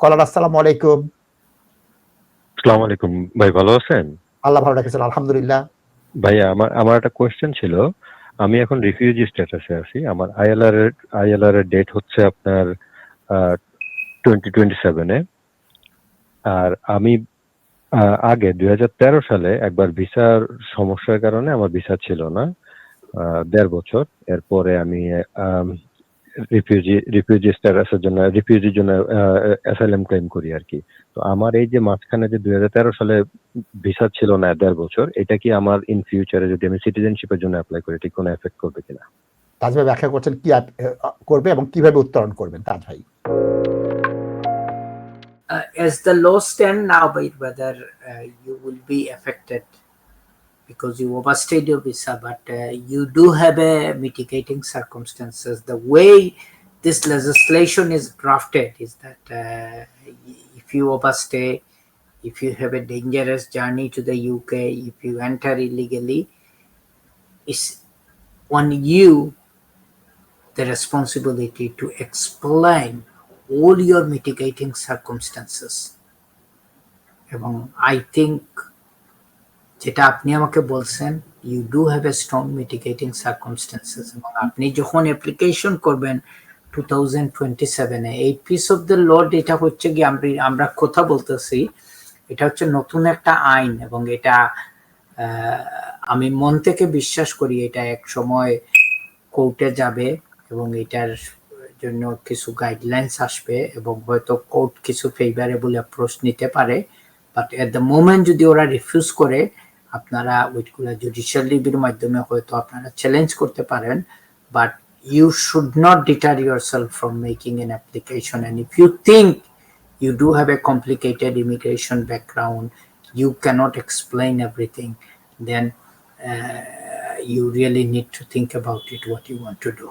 কলার আসসালামু আলাইকুম। আসসালামু আলাইকুম। ভাই ভালো আছেন? আল্লাহ ভালো রাখেছেন আলহামদুলিল্লাহ। ভাইয়া আমার আমার একটা কোয়েশ্চেন ছিল আমি এখন রিফিউজি স্ট্যাটাসে আছি। আমার আইএলআর এর আইএলআর এর ডেট হচ্ছে আপনার টোয়েন্টি টোয়েন্টি সেভেনে আর আমি আগে দুই হাজার তেরো সালে একবার ভিসার সমস্যার কারণে আমার ভিসা ছিল না দেড় বছর। এরপরে আমি রিফিউজি রিফিউজি স্ট্যাটাসের জন্য রিফিউজির জন্য অ্যাসাইলাম ক্লেম করি আর কি। তো আমার এই যে মাঝখানে যে দুই হাজার তেরো সালে ভিসা ছিল না দেড় বছর এটা কি আমার ইন ফিউচারে যদি আমি সিটিজেনশিপের জন্য অ্যাপ্লাই করি ঠিক কোনো এফেক্ট করবে কিনা? তাজ ভাই ব্যাখ্যা করছেন কি করবে এবং কীভাবে উত্তরণ করবেন তাজ ভাই? Uh, as the law stand now, by whether uh, you will be affected because you overstayed your visa, but uh, you do have a mitigating circumstances. The way this legislation is drafted is that uh, if you overstay, if you have a dangerous journey to the UK, if you enter illegally, it's on you the responsibility to explain all your mitigating circumstances এবং I think যেটা আপনি আমাকে বলছেন you do have a strong mitigating circumstances এবং আপনি যখন application করবেন two thousand twenty সেভেনে এই পিস অফ দ্য লড এটা হচ্ছে কি আমরা আমরা কথা বলতেছি, এটা হচ্ছে নতুন একটা আইন এবং এটা আমি মন থেকে বিশ্বাস করি এটা এক সময় কোর্টে যাবে এবং এটার জন্য কিছু গাইডলাইন্স আসবে এবং হয়তো কোর্ট কিছু ফেভারেবল অ্যাপ্রোচ নিতে পারে বাট এট দ্য মোমেন্ট যদি ওরা রিফিউজ করে আপনারা ওইগুলো জুডিশিয়াল রিভিউর মাধ্যমে হয়তো আপনারা চ্যালেঞ্জ করতে পারেন but should not deter yourself from making an application and if you think you do have a complicated immigration background, you cannot explain everything, then uh, you really need to think about it what you want to do.